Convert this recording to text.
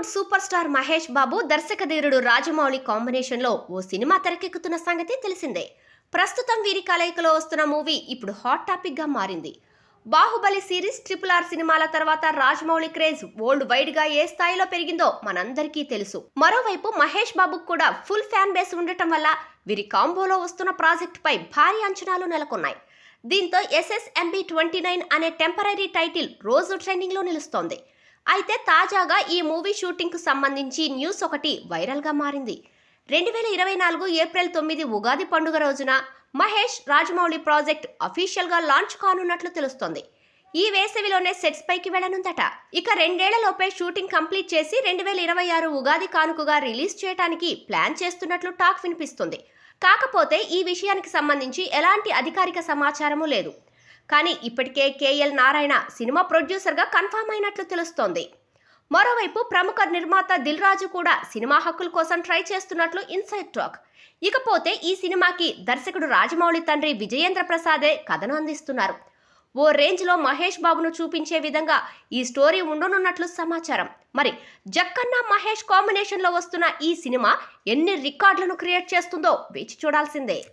Tollywood super star Mahesh Babu దర్శకధీరుడు Rajamouli కాంబినేషన్లో ఓ cinema తెరకెక్కుతున్న సంగతి తెలిసిందే. ప్రస్తుతం వీరి కలయికలో వస్తున్న మూవీ ఇప్పుడు హాట్ టాపిక్గా మారింది. బాహుబలి సిరీస్ ట్రిపుల్ ఆర్ సినిమాల తర్వాత రాజమౌళి క్రేజ్ వరల్డ్ వైడ్గా ఏ స్థాయిలో పెరిగిందో మనందరికీ తెలుసు. మరోవైపు మహేష్ బాబుకు కూడా ఫుల్ ఫ్యాన్ బేస్ ఉండటం వల్ల వీరి కాంబోలో వస్తున్న ప్రాజెక్టుపై భారీ అంచనాలు నెలకొన్నాయి. దీంతో ఎస్ఎస్ఎంబి ట్వంటీ నైన్ అనే టెంపరీ టైటిల్ రోజు ట్రెండింగ్లో నిలుస్తోంది. అయితే తాజాగా ఈ మూవీ షూటింగ్కు సంబంధించి న్యూస్ ఒకటి వైరల్గా మారింది. రెండు వేల ఇరవై నాలుగు ఏప్రిల్ తొమ్మిది ఉగాది పండుగ రోజున మహేష్ రాజమౌళి ప్రాజెక్ట్ అఫీషియల్గా లాంచ్ కానున్నట్లు తెలుస్తోంది. ఈ వేసవిలోనే సెట్స్ పైకి వెళ్ళనుందట ఇక రెండేళ్ళలోపే షూటింగ్ కంప్లీట్ చేసి రెండు వేల ఇరవై ఆరు ఉగాది కానుకగా రిలీజ్ చేయడానికి ప్లాన్ చేస్తున్నట్లు టాక్ వినిపిస్తుంది. కాకపోతే ఈ విషయానికి సంబంధించి ఎలాంటి అధికారిక సమాచారము లేదు. కానీ ఇప్పటికే కేఎల్ నారాయణ సినిమా ప్రొడ్యూసర్గా కన్ఫామ్ అయినట్లు తెలుస్తోంది. మరోవైపు ప్రముఖ నిర్మాత దిల్ రాజు కూడా సినిమా హక్కుల కోసం ట్రై చేస్తున్నట్లు ఇన్సైడ్ టాక్. ఇకపోతే ఈ సినిమాకి దర్శకుడు రాజమౌళి తండ్రి విజయేంద్ర ప్రసాదే కథను అందిస్తున్నారు. ఓ రేంజ్లో మహేష్ బాబును చూపించే విధంగా ఈ స్టోరీ ఉండనున్నట్లు సమాచారం. మరి జక్కన్న మహేష్ కాంబినేషన్లో వస్తున్న ఈ సినిమా ఎన్ని రికార్డులను క్రియేట్ చేస్తుందో వేచి చూడాల్సిందే.